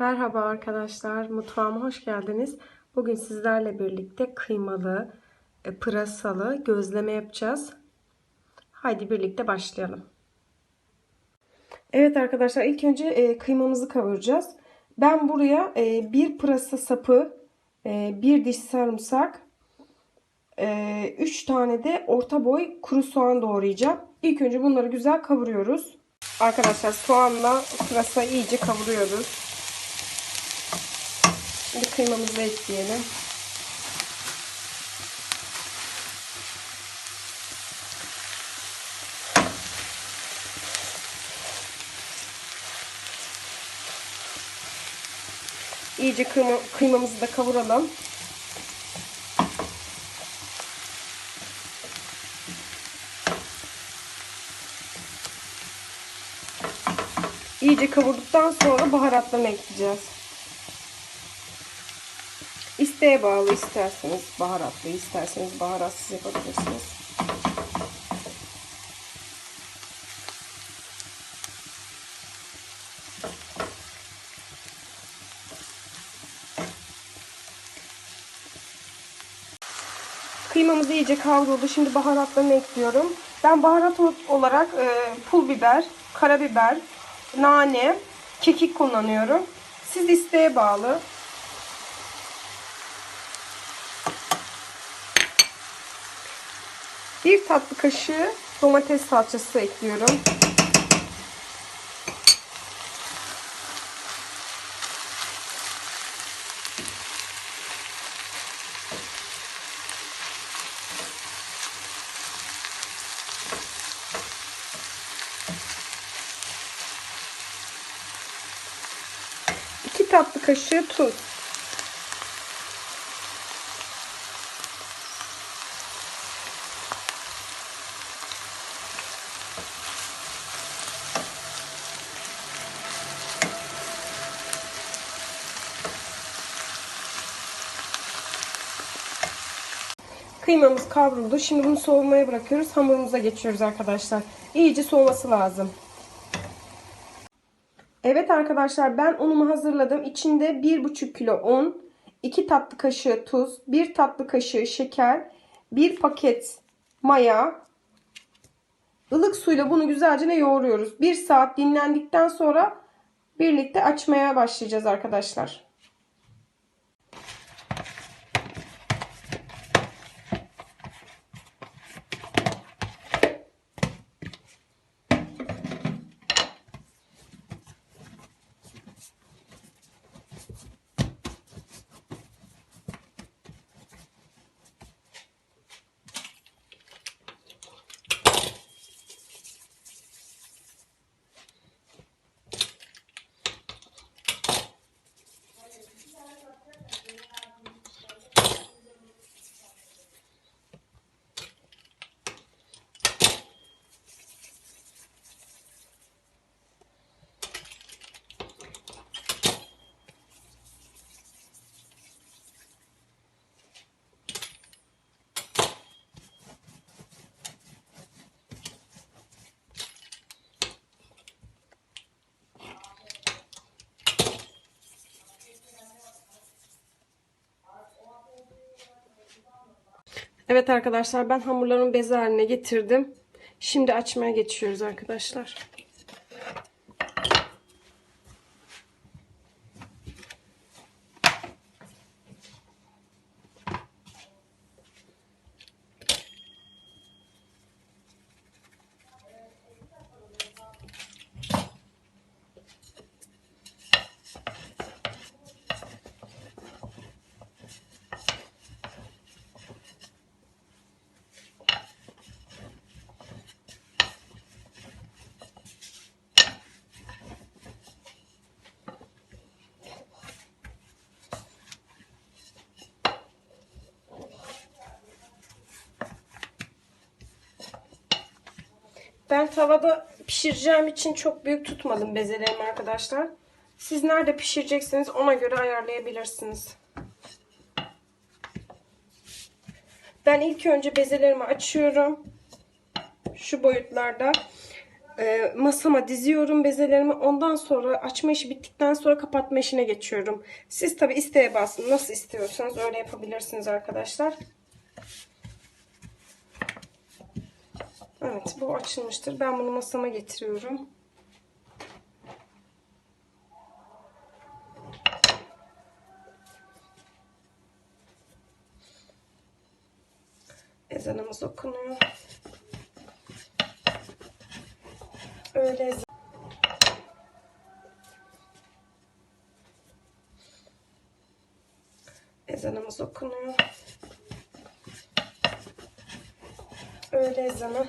Merhaba arkadaşlar, mutfağıma hoş geldiniz. Bugün sizlerle birlikte kıymalı, e, pırasalı gözleme yapacağız. Haydi birlikte başlayalım. Evet arkadaşlar, ilk önce e, kıymamızı kavuracağız. Ben buraya e, bir pırasa sapı, bir diş sarımsak, 3 tane de orta boy kuru soğan doğrayacağım. İlk önce bunları güzel kavuruyoruz. Arkadaşlar soğanla pırasayı iyice kavuruyoruz. Şimdi kıymamızı ekleyelim. İyice kıyma, kıymamızı da kavuralım. İyice kavurduktan sonra baharatlarını ekleyeceğiz. İsteğe bağlı isterseniz baharatlı, isterseniz baharatsız yapabilirsiniz. Kıymamız iyice kavruldu. Şimdi baharatlarını ekliyorum. Ben baharat olarak e, pul biber, karabiber, nane, kekik kullanıyorum. Siz isteğe bağlı. Bir tatlı kaşığı domates salçası ekliyorum. Tatlı kaşığı tuz. Kıymamız kavruldu. Şimdi bunu soğumaya bırakıyoruz. Hamurumuza geçiyoruz arkadaşlar. İyice soğuması lazım. Evet arkadaşlar ben unumu hazırladım. İçinde 1,5 kilo un, 2 tatlı kaşığı tuz, 1 tatlı kaşığı şeker, 1 paket maya, ılık suyla bunu güzelce yoğuruyoruz. 1 saat dinlendikten sonra birlikte açmaya başlayacağız arkadaşlar. Evet arkadaşlar ben hamurların beze haline getirdim. Şimdi açmaya geçiyoruz arkadaşlar. Ben tavada pişireceğim için çok büyük tutmadım bezelerimi arkadaşlar. Siz nerede pişireceksiniz ona göre ayarlayabilirsiniz. Ben ilk önce bezelerimi açıyorum. Şu boyutlarda. e, masama diziyorum bezelerimi. Ondan sonra açma işi bittikten sonra kapatma işine geçiyorum. Siz tabi isteğe basın. Nasıl istiyorsanız öyle yapabilirsiniz arkadaşlar. Evet bu açılmıştır. Ben bunu masama getiriyorum. Ezanımız okunuyor. Öyle ezan. Ezanımız okunuyor. Öyle ezanı.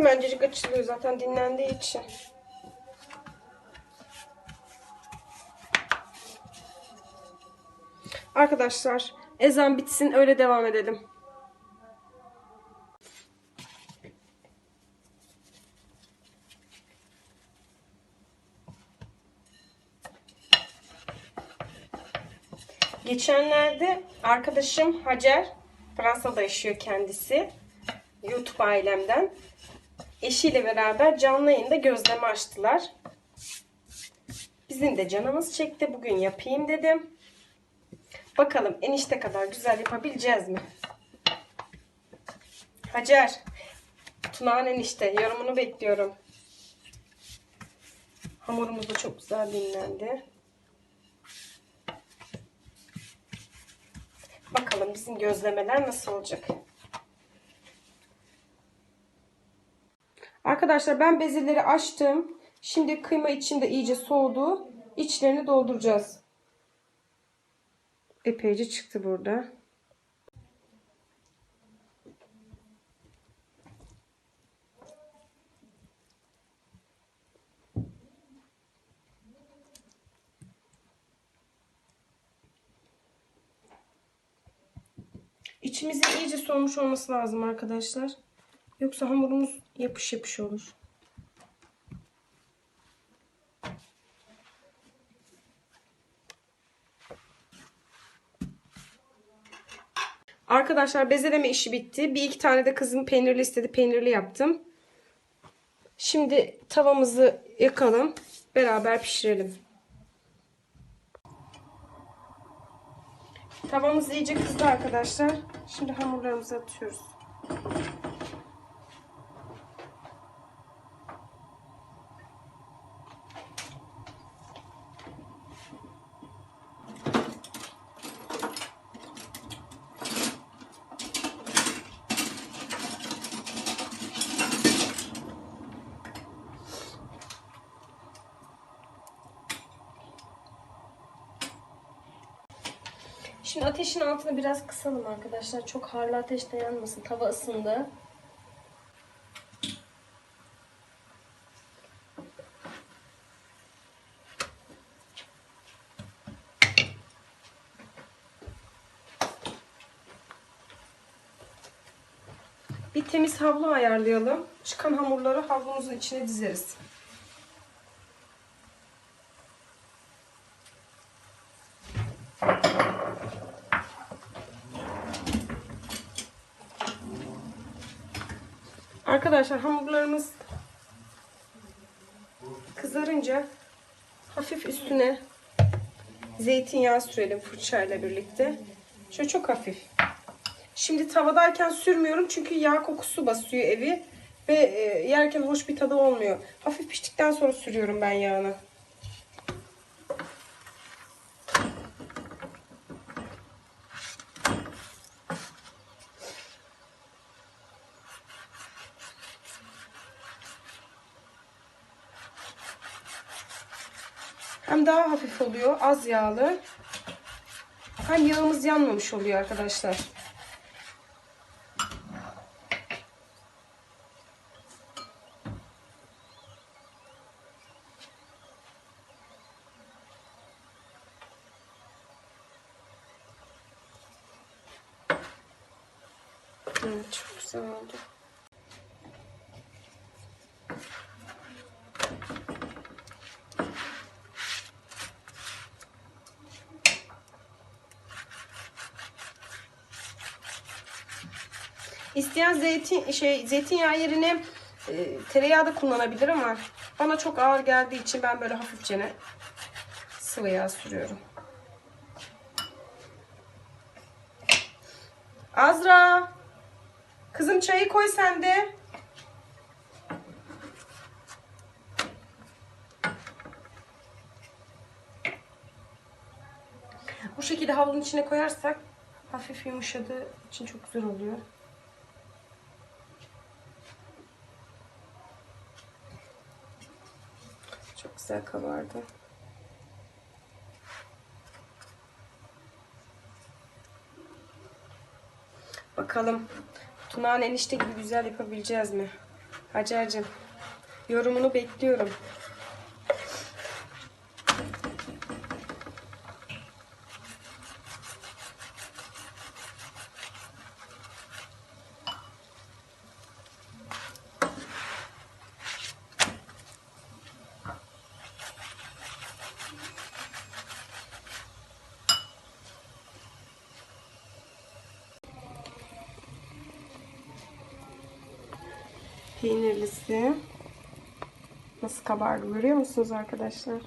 Hemencecik açılıyor zaten dinlendiği için. Arkadaşlar ezan bitsin öyle devam edelim. Geçenlerde arkadaşım Hacer, Fransa'da yaşıyor kendisi. YouTube ailemden. Eşiyle beraber canlı yayında gözleme açtılar. Bizim de canımız çekti. Bugün yapayım dedim. Bakalım enişte kadar güzel yapabileceğiz mi? Hacer, Tunağan enişte yorumunu bekliyorum. Hamurumuz da çok güzel dinlendi. Bakalım bizim gözlemeler nasıl olacak? Arkadaşlar ben bezeleri açtım. Şimdi kıyma içinde iyice soğudu. İçlerini dolduracağız. Epeyce çıktı burada. İçimizin iyice soğumuş olması lazım arkadaşlar. Yoksa hamurumuz yapış yapış olur. Arkadaşlar bezeleme işi bitti. Bir iki tane de kızım peynirli istedi. Peynirli yaptım. Şimdi tavamızı yakalım. Beraber pişirelim. Tavamız iyice kızdı arkadaşlar. Şimdi hamurlarımızı atıyoruz. Şimdi ateşin altını biraz kısalım arkadaşlar. Çok harlı ateşte yanmasın. Tava ısındı. Bir temiz havlu ayarlayalım. Çıkan hamurları havlumuzun içine dizeriz. Arkadaşlar hamurlarımız kızarınca hafif üstüne zeytinyağı sürelim fırçayla birlikte. Şöyle çok hafif. Şimdi tavadayken sürmüyorum çünkü yağ kokusu basıyor evi ve e, yerken hoş bir tadı olmuyor. Hafif piştikten sonra sürüyorum ben yağını. Daha hafif oluyor, az yağlı. Hem yağımız yanmamış oluyor arkadaşlar. Çok güzel oldu. İsteyen zeytin şey zeytinyağı yerine e, tereyağı da kullanabilir ama bana çok ağır geldiği için ben böyle hafifçe sıvı yağ sürüyorum. Azra. Kızım çayı koy sen de. Bu şekilde havlunun içine koyarsak hafif yumuşadığı için çok güzel oluyor. Çok güzel kabardı. Bakalım Tunağan enişte gibi güzel yapabileceğiz mi? Hacer'cim yorumunu bekliyorum. Peynirlisi. Nasıl kabardı görüyor musunuz arkadaşlar?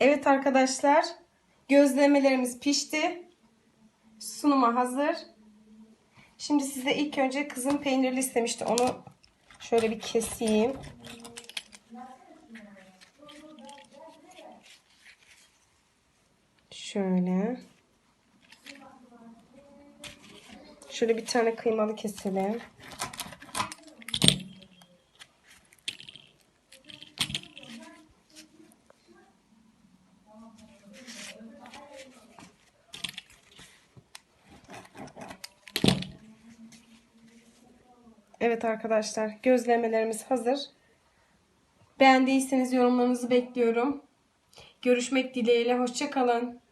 Evet arkadaşlar. Gözlemelerimiz pişti. Sunuma hazır. Şimdi size ilk önce kızım peynirli istemişti. Onu şöyle bir keseyim. Şöyle. Şöyle bir tane kıymalı keselim. Evet arkadaşlar gözlemelerimiz hazır. Beğendiyseniz yorumlarınızı bekliyorum. Görüşmek dileğiyle. Hoşçakalın.